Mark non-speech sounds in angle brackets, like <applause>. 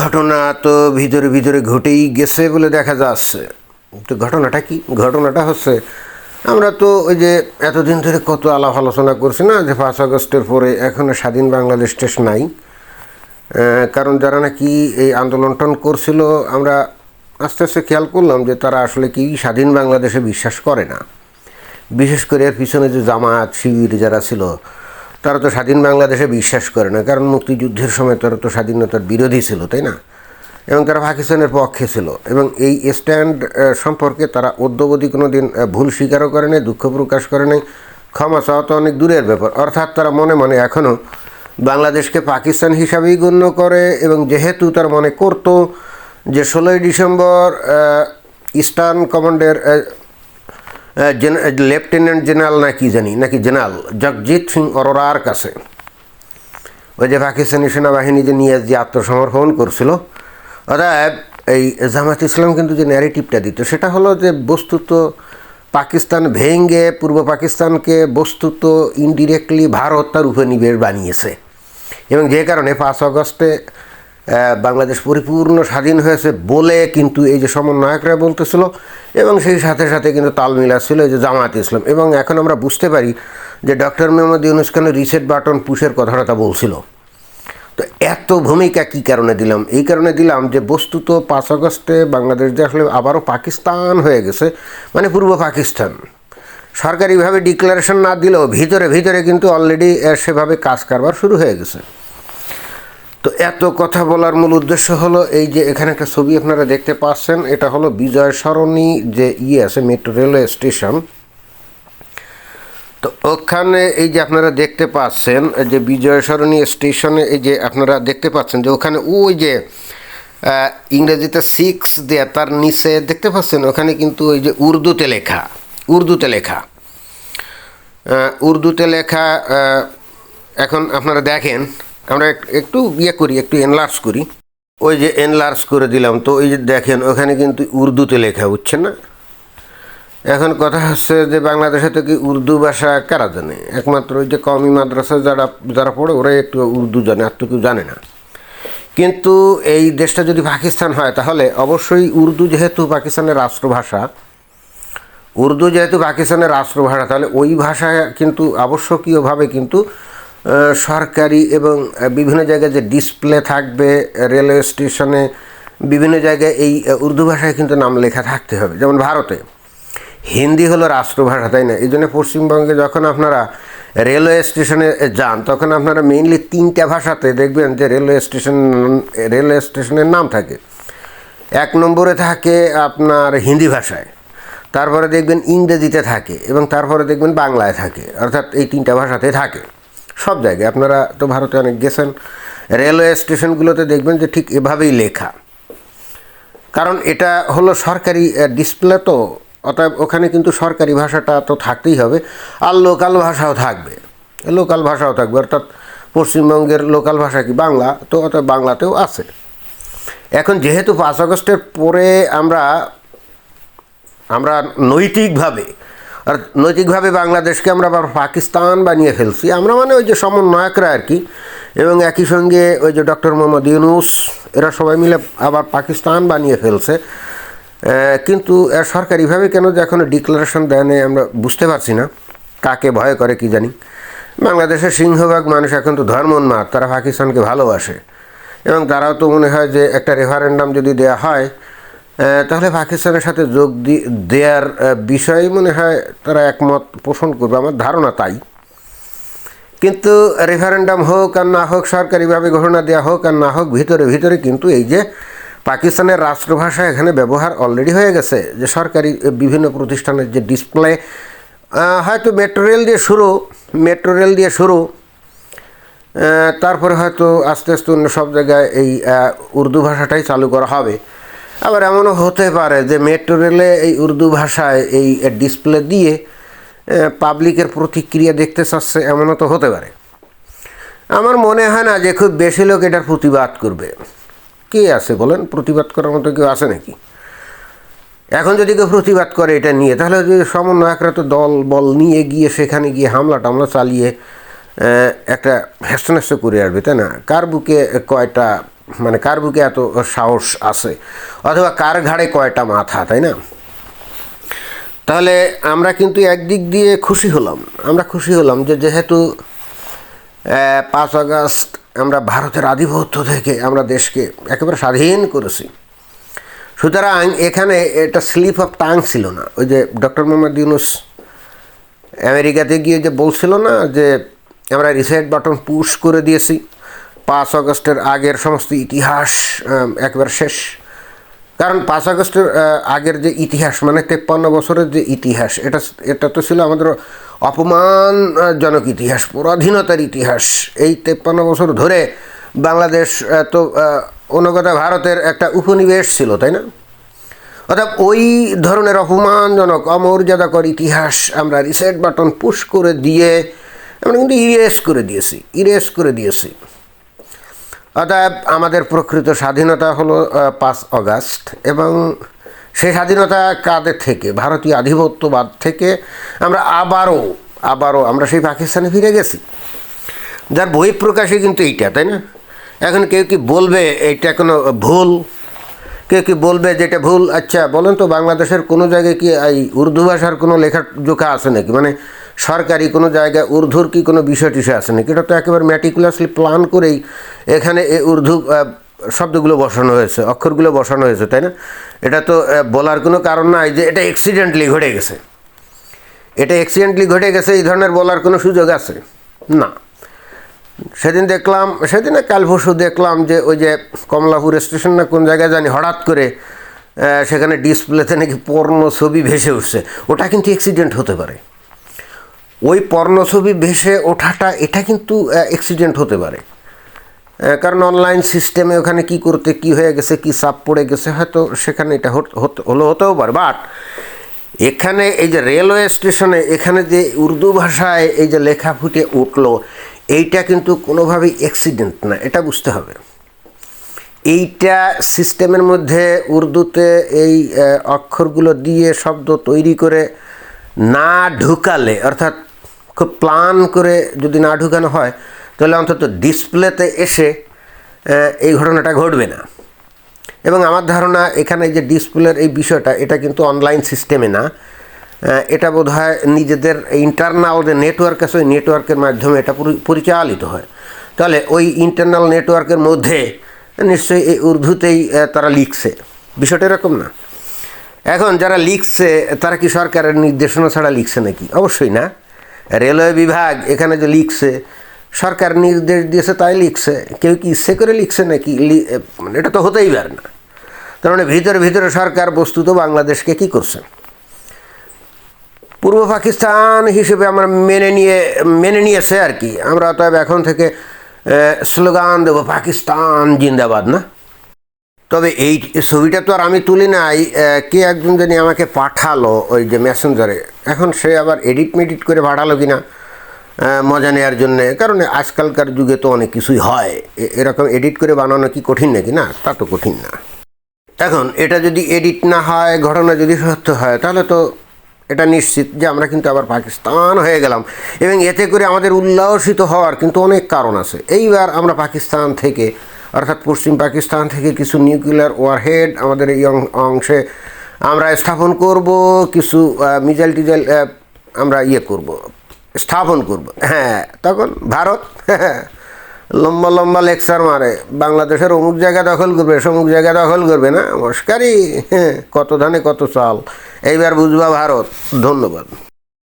ঘটনা তো ভিতরে ভিতরে ঘটেই গেছে বলে দেখা যাচ্ছে। তো ঘটনাটা কি? ঘটনাটা হচ্ছে, আমরা তো ওই যে এতদিন ধরে কত আলাপ আলোচনা করছি না যে পাঁচ আগস্টের পরে এখনও স্বাধীন বাংলাদেশ দেশ নাই। কারণ যারা নাকি এই আন্দোলনটন করছিল, আমরা আস্তে আস্তে খেয়াল করলাম যে তারা আসলে কি স্বাধীন বাংলাদেশে বিশ্বাস করে না। বিশেষ করে এর পিছনে যে জামায়াত, শিবির যারা ছিল তারা তো স্বাধীন বাংলাদেশে বিশ্বাস করে না, কারণ মুক্তিযুদ্ধের সময় তারা তো স্বাধীনতার বিরোধী ছিল, তাই না? এবং তারা পাকিস্তানের পক্ষে ছিল, এবং এই স্ট্যান্ড সম্পর্কে তারা অদ্যবধি কোনো দিন ভুল স্বীকারও করে নাই, দুঃখ প্রকাশ করে নাই। ক্ষমা চাওয়া তো অনেক দূরের ব্যাপার। অর্থাৎ তারা মনে মনে এখনও বাংলাদেশকে পাকিস্তান হিসাবেই গণ্য করে, এবং যেহেতু তার মনে করতো যে ষোলোই ডিসেম্বর ইস্টার্ন কমান্ডের লেফটেন্যান্ট জেনারেল না কি জানি নাকি জেনারেল? জগজিৎ সিং অরোরার কাছে। ওই যে পাকিস্তানি সেনাবাহিনী যে নিয়ে যে আত্মসমর্পণ করছিল অর্থাৎ এই জামাত ইসলাম কিন্তু যে ন্যারেটিভটা দিত সেটা হলো যে বস্তুত পাকিস্তান ভেঙ্গে পূর্ব পাকিস্তানকে বস্তুত ইনডিরেক্টলি ভারত তার উপনিবেশ বানিয়েছে। এবং যে কারণে পাঁচ আগস্টে আহ, বাংলাদেশ পরিপূর্ণ স্বাধীন হয়েছে বলে কিন্তু এই যে সমন্বয়করা বলতেছিল এবং সেই সাথে সাথে কিন্তু তাল মিলাচ্ছিল এই যে জামাত ইসলাম। এবং এখন আমরা বুঝতে পারি যে ডক্টর মোহাম্মদ ইউনুস খানের রিসেট বাটন পুশের কথাটা বলছিল। তো এত ভূমিকা কী কারণে দিলাম? এই কারণে দিলাম যে বস্তুত পাঁচ আগস্টে বাংলাদেশ যে আসলে আবারও পাকিস্তান হয়ে গেছে মানে পূর্ব পাকিস্তান। সরকারিভাবে ডিক্লারেশন না দিলেও ভিতরে ভিতরে কিন্তু অলরেডি সেভাবে কাজ কারবার শুরু হয়ে গেছে। তো এত কথা বলার মূল উদ্দেশ্য হলো এই যে এখানে একটা ছবি আপনারা দেখতে পাচ্ছেন, এটা হলো বিজয় সরণি যে ইয়ে আছে, মেট্রো রেলওয়ে স্টেশন। তো ওখানে এই যে আপনারা দেখতে পাচ্ছেন যে বিজয় সরণি স্টেশনে এই যে আপনারা দেখতে পাচ্ছেন যে ওখানে ওই যে ইংরেজিতে সিক্স দেয়া, তার নিচে দেখতে পাচ্ছেন, ওখানে কিন্তু ওই যে উর্দুতে লেখা উর্দুতে লেখা। উর্দুতে লেখা এখন আপনারা দেখেন আমরা একটু ইয়ে করি, একটু এনলার্জ করি। ওই যে এনলার্জ করে দিলাম, তো ওই যে দেখেন, ওখানে কিন্তু উর্দুতে লেখা, বুঝছেন না? এখন কথা হচ্ছে যে বাংলাদেশে তো কি উর্দু ভাষা কারা জানে? একমাত্র ওই যে কমি মাদ্রাসা যারা যারা পড়ে, ওরাই একটু উর্দু জানে, আর তো কেউ জানে না। কিন্তু এই দেশটা যদি পাকিস্তান হয়, তাহলে অবশ্যই উর্দু যেহেতু পাকিস্তানের রাষ্ট্রভাষা, উর্দু যেহেতু পাকিস্তানের রাষ্ট্রভাষা, তাহলে ওই ভাষা কিন্তু আবশ্যকীয়ভাবে কিন্তু সরকারি এবং বিভিন্ন জায়গায় যে ডিসপ্লে থাকবে, রেলওয়ে স্টেশনে, বিভিন্ন জায়গায় এই উর্দু ভাষায় কিন্তু নাম লেখা থাকতে হবে। যেমন ভারতে, হিন্দি হলো রাষ্ট্রভাষা, তাই না? এই জন্য পশ্চিমবঙ্গে যখন আপনারা রেলওয়ে স্টেশনে যান, তখন আপনারা মেইনলি তিনটা ভাষাতে দেখবেন যে রেলওয়ে স্টেশন, রেলওয়ে স্টেশনের নাম থাকে। এক নম্বরে থাকে আপনার হিন্দি ভাষায়, তারপরে দেখবেন ইংরেজিতে থাকে এবং তারপরে দেখবেন বাংলায় থাকে, অর্থাৎ এই তিনটা ভাষাতে থাকে। সব জায়গায়। আপনারা তো ভারতে অনেক গেছেন। রেলওয়ে স্টেশনগুলোতে দেখবেন যে ঠিক এভাবেই লেখা। কারণ এটা হলো সরকারি ডিসপ্লে তো। অতএব ওখানে কিন্তু সরকারি ভাষাটা তো থাকতেই হবে। আর লোকাল ভাষাও থাকবে। লোকাল ভাষাও থাকবে। অর্থাৎ পশ্চিমবঙ্গের লোকাল ভাষা কি বাংলা? তো অতএব বাংলাতেও আছে। এখন যেহেতু পাঁচ আগস্টের পরে আমরা আমরা নৈতিকভাবে আর নৈতিকভাবে বাংলাদেশকে আমরা আবার পাকিস্তান বানিয়ে ফেলছি। আমরা মানে ওই যে সমন্বয়করা আর কি। এবং একই সঙ্গে ওই যে ডক্টর মোহাম্মদ ইউনুস, এরা সবাই মিলে আবার পাকিস্তান বানিয়ে ফেলছে। কিন্তু সরকারিভাবে কেন যে এখনও ডিক্লারেশন দেয় নাই আমরা বুঝতে পারছি না। কাকে ভয় করে কি জানি। বাংলাদেশের সিংহভাগ মানুষ এখন তো ধর্মোন্মাদ, তারা পাকিস্তানকে ভালোবাসে। এবং তারাও তো মনে হয় যে একটা রেফারেন্ডাম যদি দেয়া হয় তাহলে পাকিস্তানের সাথে যোগ দেওয়ার বিষয়ে মনে হয় তারা একমত পোষণ করবে। আমার ধারণা তাই। কিন্তু রেফারেন্ডাম হোক আর না হোক, সরকারিভাবে ঘোষণা দেওয়া হোক আর না হোক, ভিতরে ভিতরে কিন্তু এই যে পাকিস্তানের রাষ্ট্রভাষা এখানে ব্যবহার অলরেডি হয়ে গেছে। যে সরকারি বিভিন্ন প্রতিষ্ঠানের যে ডিসপ্লে হয়তো মেট্রো রেল দিয়ে শুরু মেট্রো রেল দিয়ে শুরু তারপরে হয়তো আস্তে আস্তে অন্য সব জায়গায় এই উর্দু ভাষাটাই চালু করা হবে। আবার এমনও হতে পারে যে মেট্রো রেলে এই উর্দু ভাষায় এই ডিসপ্লে দিয়ে পাবলিকের প্রতিক্রিয়া দেখতে চাচ্ছে, এমনও তো হতে পারে। আমার মনে হয় না যে খুব বেশি লোক এটার প্রতিবাদ করবে। কে আছে বলেন? প্রতিবাদ করার মতো কেউ আছে নাকি? এখন যদি কেউ প্রতিবাদ করে এটা নিয়ে, তাহলে যে সমন্বয়করা তো দল, বল নিয়ে গিয়ে সেখানে গিয়ে হামলা টামলা চালিয়ে একটা হ্যাস্ত করে আসবে, তাই না? কার বুকে কয়টা মানে কার বুকে এত সাহস আছে? অথবা কার ঘাড়ে কয়টা মাথা, তাই না? তাহলে আমরা কিন্তু একদিক দিয়ে খুশি হলাম। আমরা খুশি হলাম যে যেহেতু পাঁচ আগস্ট আমরা ভারতের আধিপত্য থেকে আমরা দেশকে একেবারে স্বাধীন করেছি। সুতরাং এখানে এটা স্লিপ অফ টাং ছিল না। ওই যে ডক্টর মোহাম্মদ ইউনুস আমেরিকাতে গিয়ে যে বলছিল না যে, আমরা রিসেট বাটন পুশ করে দিয়েছি। পাঁচ আগস্টের আগের সমস্ত ইতিহাস একবার শেষ। কারণ পাঁচ আগস্টের আগের যে ইতিহাস মানে তেপ্পান্ন বছরের যে ইতিহাস, এটা এটা তো ছিল আমাদের অপমানজনক ইতিহাস, পরাধীনতার ইতিহাস। এই তেপ্পান্ন বছর ধরে বাংলাদেশ তো অনুগত ভারতের একটা উপনিবেশ ছিল, তাই না? অর্থাৎ ওই ধরনের অপমানজনক, অমর্যাদাকর ইতিহাস আমরা রিসেট বাটন পুশ করে দিয়ে, আমরা কিন্তু ইরেস করে দিয়েছি ইরেস করে দিয়েছি। অতএব আমাদের প্রকৃত স্বাধীনতা হলো পাঁচ অগাস্ট এবং সেই স্বাধীনতা কাদের থেকে? ভারতীয় আধিপত্যবাদ থেকে আমরা আবারও আবারও আমরা সেই পাকিস্তানে ফিরে গেছি। যার বহিঃপ্রকাশই কিন্তু এইটা, তাই না? এখন কেউ কি বলবে এইটা কোনো ভুল? কেউ কি বলবে যেটা ভুল? আচ্ছা বলেন তো বাংলাদেশের কোনো জায়গায় কি এই উর্দু ভাষার কোনো লেখা জোখা আছে নাকি? মানে সরকারি কোনো জায়গায় উর্দুর কি কোনো বিষয় টিষয় আছে নাকি? এটা তো একেবারে ম্যাটিকুলাসলি প্ল্যান করেই এখানে এই আহ, শব্দগুলো বসানো হয়েছে অক্ষরগুলো বসানো হয়েছে তাই না? এটা তো বলার কোনো কারণ নাই যে এটা অ্যাক্সিডেন্টলি ঘটে গেছে। এটা অ্যাক্সিডেন্টলি ঘটে গেছে এই ধরনের বলার কোনো সুযোগ আছে? না। সেদিন দেখলাম সেদিনে কাল পরশু দেখলাম যে ওই যে কমলাপুর স্টেশন না কোন জায়গায় জানি হঠাৎ করে সেখানে ডিসপ্লেতে নাকি পর্ণ ছবি ভেসে উঠছে। ওটা কিন্তু অ্যাক্সিডেন্ট হতে পারে। ওই পর্ণ ছবি ভেসে ওঠাটা, এটা কিন্তু অ্যাক্সিডেন্ট হতে পারে। কারণ অনলাইন সিস্টেমে ওখানে কি করতে, কি হয়ে গেছে, কি চাপ পড়ে গেছে, হয়তো সেখানে এটা হলো, হতেও পারে। বাট এখানে এই যে রেলওয়ে স্টেশনে এখানে যে উর্দু ভাষায় এই যে লেখা ফুটে উঠল, এইটা কিন্তু কোনোভাবেই অ্যাক্সিডেন্ট না, এটা বুঝতে হবে। এইটা সিস্টেমের মধ্যে উর্দুতে এই অক্ষরগুলো দিয়ে শব্দ তৈরি করে না ঢুকালে, অর্থাৎ খুব প্লান করে যদি না ঢুকানো হয়, তাহলে অন্তত ডিসপ্লেতে এসে এই ঘটনাটা ঘটবে না। এবং আমার ধারণা এখানে যে ডিসপ্লের এই বিষয়টা, এটা কিন্তু অনলাইন সিস্টেমে না। এটা বোধ হয় নিজেদের ইন্টারনাল যে নেটওয়ার্ক আছে, ওই নেটওয়ার্কের মাধ্যমে এটা পরিচালিত হয়। তাহলে ওই ইন্টারনাল নেটওয়ার্কের মধ্যে নিশ্চয়ই এই উর্দুতেই তারা লিখছে। বিষয়টা এরকম না। এখন যারা লিখছে, তারা কি সরকারের নির্দেশনা ছাড়া লিখছে নাকি? অবশ্যই না। রেলওয়ে বিভাগ এখানে যে লিখছে, সরকার নির্দেশ দিয়েছে তাই লিখছে, কেউ কি ইচ্ছে করে লিখছে নাকি মানে এটা তো হতেই পারে না। তার মানে ভিতরে ভিতরে সরকার বস্তুত বাংলাদেশকে কি করছে? পূর্ব পাকিস্তান হিসেবে আমরা মেনে নিয়ে, মেনে নিয়েছে আর কি। আমরা অতএব এখন থেকে স্লোগান দেবো, পাকিস্তান জিন্দাবাদ, না? তবে এই ছবিটা তো আর আমি তুলি নাই কে একজন জানি আমাকে পাঠালো ওই যে মেসেঞ্জারে এখন সে আবার এডিট মেডিট করে পাঠালো কিনা মজা নেওয়ার জন্যে। কারণ আজকালকার যুগে তো অনেক কিছুই হয়। এরকম এডিট করে বানানো কি কঠিন নাকি? না, তা তো কঠিন না। এখন এটা যদি এডিট না হয়, ঘটনা যদি সত্য হয়, তাহলে তো এটা নিশ্চিত যে আমরা কিন্তু আবার পাকিস্তান হয়ে গেলাম। এবং এতে করে আমাদের উল্লাসিত হওয়ার কিন্তু অনেক কারণ আছে। এইবার আমরা পাকিস্তান থেকে অর্থাৎ পশ্চিম পাকিস্তান থেকে কিছু নিউক্লিয়ার ওয়ারহেড আমাদের এই অংশে আমরা স্থাপন করব, কিছু মিজাইল টিজাইল আমরা ইয়ে করব, স্থাপন করব। হ্যাঁ তখন ভারত, <laughs> লম্বা লম্বা লেকচার মারে। বাংলাদেশের অমুক জায়গা দখল করবে, সমুক জায়গা দখল করবে না? মস্কারি, <laughs> কত ধানে কত চাল। এইবার বুঝবা ভারত, ধন্যবাদ।